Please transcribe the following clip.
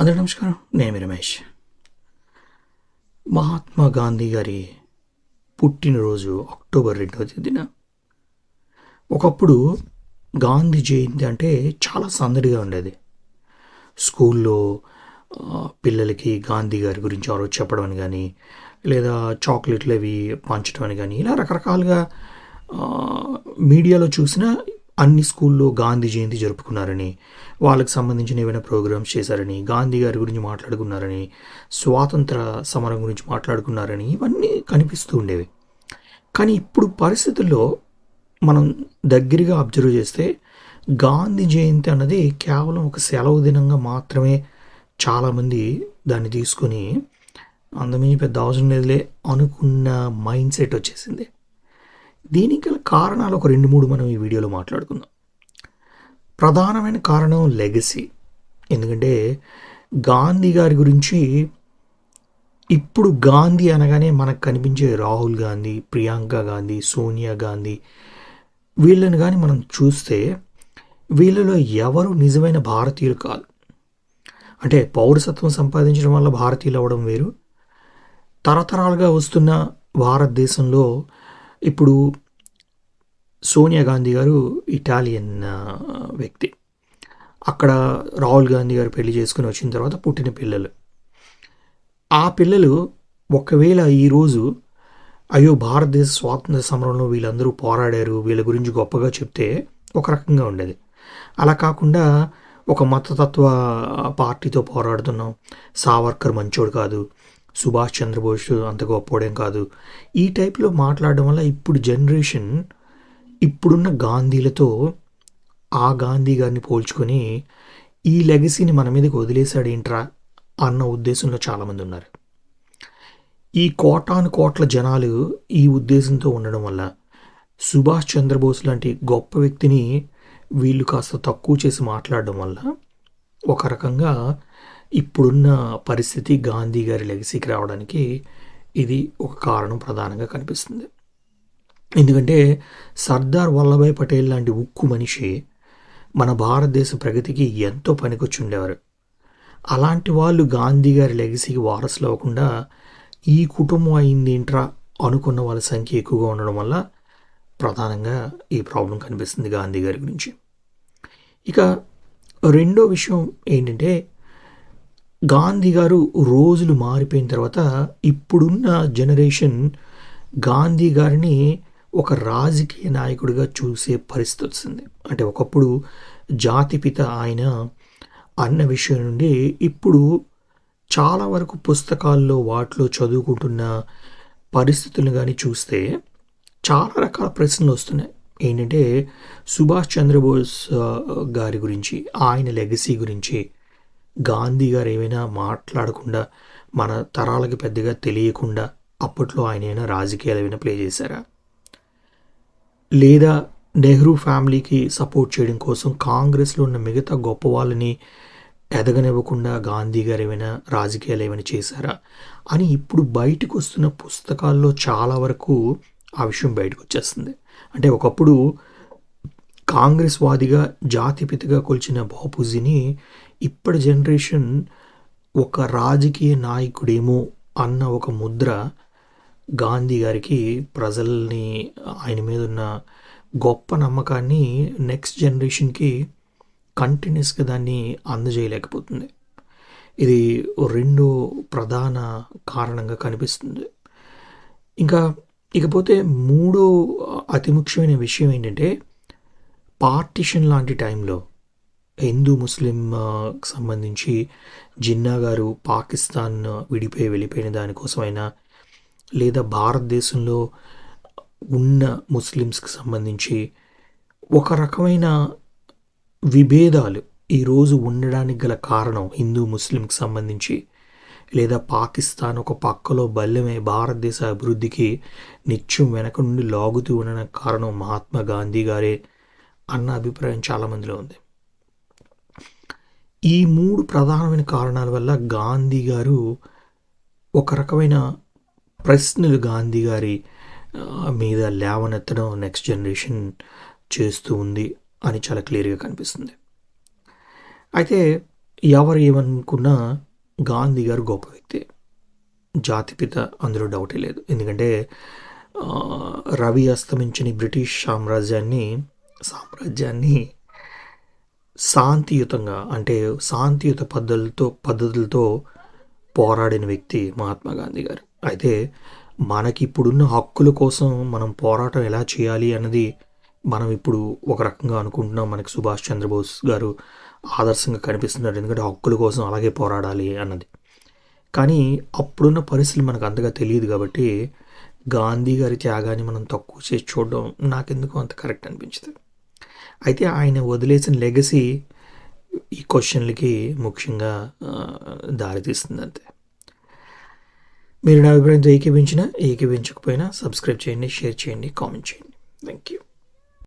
అందరూ నమస్కారం. నేను రమేష్. మహాత్మా గాంధీ గారి పుట్టినరోజు అక్టోబర్ రెండవ తేదీన. ఒకప్పుడు గాంధీ జయంతి అంటే చాలా సందడిగా ఉండేది. స్కూల్లో పిల్లలకి గాంధీ గారి గురించి ఎవరో చెప్పడం అని కానీ లేదా చాక్లెట్లు అవి పంచడం అని కానీ ఇలా రకరకాలుగా మీడియాలో చూసిన అన్ని స్కూల్లో గాంధీ జయంతి జరుపుకున్నారని వాళ్ళకి సంబంధించిన ఏమైనా ప్రోగ్రామ్స్ చేశారని గాంధీ గారి గురించి మాట్లాడుకున్నారని స్వాతంత్ర సమరం గురించి మాట్లాడుకున్నారని ఇవన్నీ కనిపిస్తూ ఉండేవి. కానీ ఇప్పుడు పరిస్థితుల్లో మనం దగ్గరగా అబ్జర్వ్ చేస్తే గాంధీ జయంతి అన్నది కేవలం ఒక సెలవు దినంగా మాత్రమే చాలామంది దాన్ని తీసుకొని అందమించి పెద్ద అవసరం లేదులే అనుకున్న మైండ్ సెట్ వచ్చేసింది. దీనికి గల కారణాలు ఒక రెండు మూడు మనం ఈ వీడియోలో మాట్లాడుకుందాం. ప్రధానమైన కారణం లెగసీ. ఎందుకంటే గాంధీ గారి గురించి ఇప్పుడు గాంధీ అనగానే మనకు కనిపించే రాహుల్ గాంధీ ప్రియాంక గాంధీ సోనియా గాంధీ వీళ్ళని కానీ మనం చూస్తే వీళ్ళలో ఎవరు నిజమైన భారతీయులు కాదు. అంటే పౌరసత్వం సంపాదించడం వల్ల భారతీయులు అవ్వడం వేరు. తరతరాలుగా వస్తున్న భారతదేశంలో ఇప్పుడు సోనియా గాంధీ గారు ఇటాలియన్ వ్యక్తి. అక్కడ రాహుల్ గాంధీ గారు పెళ్ళి చేసుకుని వచ్చిన తర్వాత పుట్టిన పిల్లలు. ఆ పిల్లలు ఒకవేళ ఈరోజు అయ్యో భారతదేశ స్వాతంత్ర సమరంలో వీళ్ళందరూ పోరాడారు వీళ్ళ గురించి గొప్పగా చెప్తే ఒక రకంగా ఉండేది. అలా కాకుండా ఒక మతతత్వ పార్టీతో పోరాడుతున్నాం. సావర్కర్ మంచోడు కాదు సుభాష్ చంద్రబోస్ అంత గొప్పోడేం కాదు. ఈ టైప్లో మాట్లాడడం వల్ల ఇప్పుడు జనరేషన్ ఇప్పుడున్న గాంధీలతో ఆ గాంధీ గారిని పోల్చుకొని ఈ లెగసీని మన మీదకి వదిలేశాడు ఏంట్రా అన్న ఉద్దేశంలో చాలామంది ఉన్నారు. ఈ కోటాను కోట్ల జనాలు ఈ ఉద్దేశంతో ఉండడం వల్ల సుభాష్ చంద్రబోస్ లాంటి గొప్ప వ్యక్తిని వీళ్ళు కాస్త తక్కువ చేసి మాట్లాడడం వల్ల ఒక రకంగా ఇప్పుడున్న పరిస్థితి గాంధీ గారి లెగసీకి రావడానికి ఇది ఒక కారణం ప్రధానంగా కనిపిస్తుంది. ఎందుకంటే సర్దార్ వల్లభాయ్ పటేల్ లాంటి ఉక్కు మనిషి మన భారతదేశ ప్రగతికి ఎంతో పనికొచ్చి ఉండేవారు అలాంటి వాళ్ళు గాంధీ గారి లెగసీకి వారసులు అవ్వకుండా ఈ కుటుంబం అయింది ఏంట్రా అనుకున్న వాళ్ళ సంఖ్య ఎక్కువగా ఉండడం వల్ల ప్రధానంగా ఈ ప్రాబ్లం కనిపిస్తుంది గాంధీ గారి గురించి. ఇక రెండో విషయం ఏంటంటే గాంధీ గారు రోజులు మారిపోయిన తర్వాత ఇప్పుడున్న జనరేషన్ గాంధీ గారిని ఒక రాజకీయ నాయకుడిగా చూసే పరిస్థితి వచ్చింది. అంటే ఒకప్పుడు జాతిపిత ఆయన అన్న విషయం నుండి ఇప్పుడు చాలా వరకు పుస్తకాల్లో వాటిలో చదువుకుంటున్న పరిస్థితులను కానీ చూస్తే చాలా రకాల ప్రశ్నలు వస్తున్నాయి. ఏంటంటే సుభాష్ చంద్రబోస్ గారి గురించి ఆయన లెగసీ గురించి గాంధీ గారు ఏమైనా మాట్లాడకుండా మన తరాలకి పెద్దగా తెలియకుండా అప్పట్లో ఆయన ఏమైనా రాజకీయాలు ఏమైనా ప్లే చేశారా? లేదా నెహ్రూ ఫ్యామిలీకి సపోర్ట్ చేయడం కోసం కాంగ్రెస్లో ఉన్న మిగతా గొప్ప వాళ్ళని ఎదగనివ్వకుండా గాంధీ గారు ఏమైనా రాజకీయాలు ఏమైనా చేశారా? అని ఇప్పుడు బయటకు వస్తున్న పుస్తకాల్లో చాలా వరకు ఆ విషయం బయటకు వచ్చేస్తుంది. అంటే ఒకప్పుడు కాంగ్రెస్ వాదిగా జాతిపితగా కొలిచిన బాపూజీని ఇప్పటి జనరేషన్ ఒక రాజకీయ నాయకుడేమో అన్న ఒక ముద్ర గాంధీ గారికి ప్రజల్ని ఆయన మీద ఉన్న గొప్ప నమ్మకాన్ని నెక్స్ట్ జనరేషన్కి కంటిన్యూస్గా దాన్ని అందజేయలేకపోతుంది. ఇది రెండు ప్రధాన కారణంగా కనిపిస్తుంది. ఇంకా ఇకపోతే మూడో అతి ముఖ్యమైన విషయం ఏంటంటే పార్టిషన్ లాంటి టైంలో హిందూ ముస్లిం సంబంధించి జిన్నా గారు పాకిస్తాన్ విడిపోయి వెళ్ళిపోయిన దానికోసమైనా లేదా భారతదేశంలో ఉన్న ముస్లిమ్స్కి సంబంధించి ఒక రకమైన విభేదాలు ఈరోజు ఉండడానికి గల కారణం హిందూ ముస్లింకి సంబంధించి లేదా పాకిస్తాన్ ఒక పక్కలో బల్లెమే భారతదేశ అభివృద్ధికి నిత్యం వెనక నుండి లాగుతూ ఉన్న కారణం మహాత్మా గాంధీ గారే అన్న అభిప్రాయం చాలామందిలో ఉంది. ఈ మూడు ప్రధానమైన కారణాల వల్ల గాంధీ గారు ఒక రకమైన ప్రశ్నలు గాంధీ గారి మీద లేవనెత్తడం నెక్స్ట్ జనరేషన్ చేస్తూ ఉంది అని చాలా క్లియర్గా కనిపిస్తుంది. అయితే ఎవరు ఏమనుకున్నా గాంధీ గారు గొప్ప వ్యక్తి. జాతిపిత అందులో డౌటే లేదు. ఎందుకంటే రవి అస్తమించని బ్రిటిష్ సామ్రాజ్యాన్ని సామ్రాజ్యాన్ని శాంతియుతంగా అంటే శాంతియుత పద్ధతులతో పద్ధతులతో పోరాడిన వ్యక్తి మహాత్మా గాంధీ గారు. అయితే మనకి ఇప్పుడున్న హక్కుల కోసం మనం పోరాటం ఎలా చేయాలి అన్నది మనం ఇప్పుడు ఒక రకంగా అనుకుంటున్నాం. మనకి సుభాష్ చంద్రబోస్ గారు ఆదర్శంగా కనిపిస్తున్నారు. ఎందుకంటే హక్కుల కోసం అలాగే పోరాడాలి అన్నది. కానీ అప్పుడున్న పరిస్థితులు మనకు అంతగా తెలియదు కాబట్టి గాంధీ గారి త్యాగాన్ని మనం తక్కువ చేసి చూడడం నాకెందుకు అంత కరెక్ట్ అనిపించింది. అయితే ఆయన వదిలేసిన లెగసీ ఈ క్వశ్చన్లకి ముఖ్యంగా ఆ, దారితీస్తుంది అంతే మీరు నా అభిప్రాయంతో ఏకీభించినా ఏకీభించకపోయినా సబ్స్క్రైబ్ చేయండి షేర్ చేయండి కామెంట్ చేయండి. Thank you